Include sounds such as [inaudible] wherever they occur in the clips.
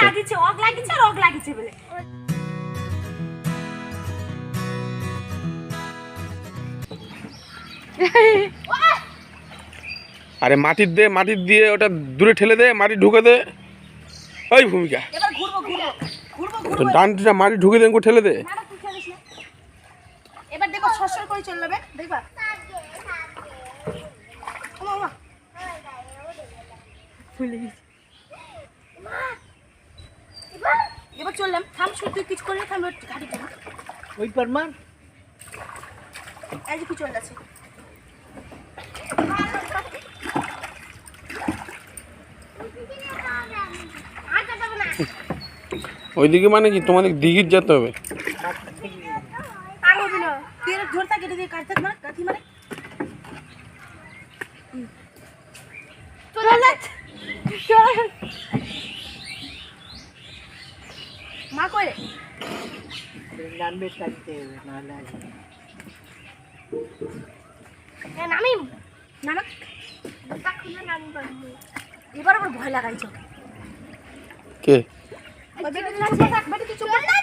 লাগিছে অগ লাগিছে আর অগ লাগিছে বলে। আরে মাটির দে মাটির দিয়ে ওটা দূরে ঠেলে দে মাটি ঢুকে দে। ওই ভূমিকা। তো ঘুরবো মাটি ঢুকে দে ঠেলে দে। এবার দেখো সরসর করে দেখবা? ভুলে গেছি। এবার চললাম। থাম শুধু তুই কিছু করলে থাম এবার ঘাটি ওই পারমার এই যে কি চলে যাচ্ছে। ওইদিকে মানে কি? তোমাদের দিঘির যেতে হবে। আর হবে না তুই এর ধরতা কেটে দিয়ে কাটতে মার। কাঠি মারে চলে যাচ্ছে মা কই রে? নামবে থাকতে হবে না। এ নামিম। নানা এবার আবার ভয় লাগাইছো কে? বেটি চলে না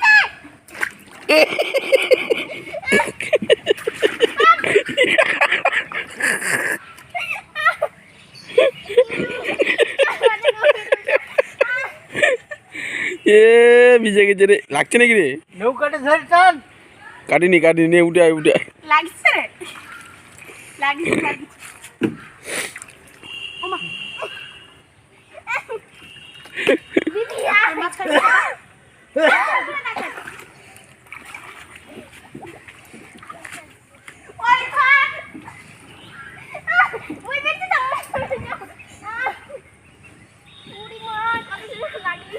এ ভিজে গেছে রে। লাগছে নাকি রে? নৌকাটা ধরে টান। কাটিনি কাটিনি উঠে আয় উঠে লাগিছে [laughs] ওমা দিদি আর মাঝখানে ওই থাক ওই দেখতে দাও উড়ি মা কত লাগি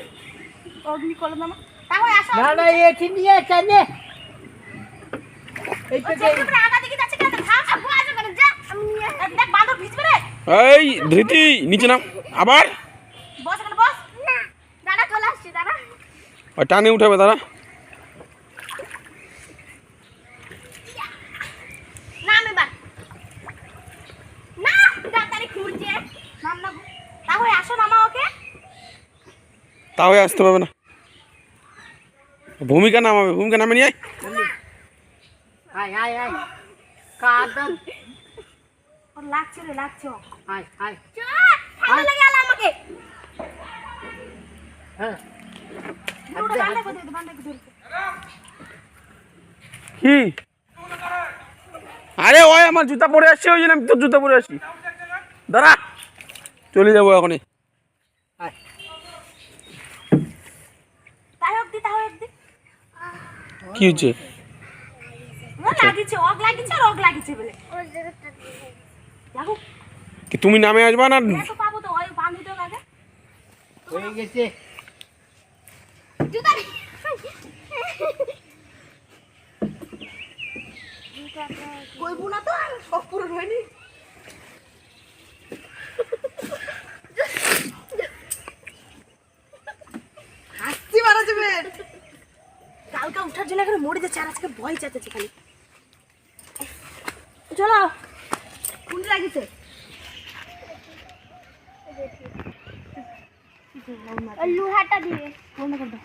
অগ্নি কলম মামা তাহলে আসো না না এটি নিয়ে টানে এই ওই চক্করটা আগা দিকে যাচ্ছে কেন? থাম আর ভয় আছে কেন যা। আমি নিয়ে দেখ বাঁদর ভিজবে রে। এই ধৃতি নিচে নাম। আবার? বস এখানে দাদা চলে আসছি দাদা ওই টানে উঠাবে দাঁড়া নাম এবার না দাদারে খুঁজছে নাম না তাহলে আসো নামা ওকে তাও আসতে পারবে না। ভূমিকা নামাবে ভূমিকা নামে নিয়ে হ্যাঁ। কি আরে ওই আমার জুতা পরে আসছে ওই জন্য আমি তোর জুতা পরে আসি দাঁড়া। চলে যাব এখনই আয় তাই হোক দি তাই হোক দি কি হচ্ছে ও লাগিছে অগ লাগিছে আর অগ লাগিছে বলে। লাগুক। কি তুমি নামে আসবা না? এত পাবো তো ওই বান্ধি তো আগে হয়ে গেছে। জুতা কইবো না তো আর সব পূরণ হয়নি হাসি মারা যাবে জন্য এখানে মরে যাচ্ছে আর আজকে ভয় যাচ্ছে খালি। চলো। কোন লাগিছে লোহাটা দিয়ে। কোন করে দাও।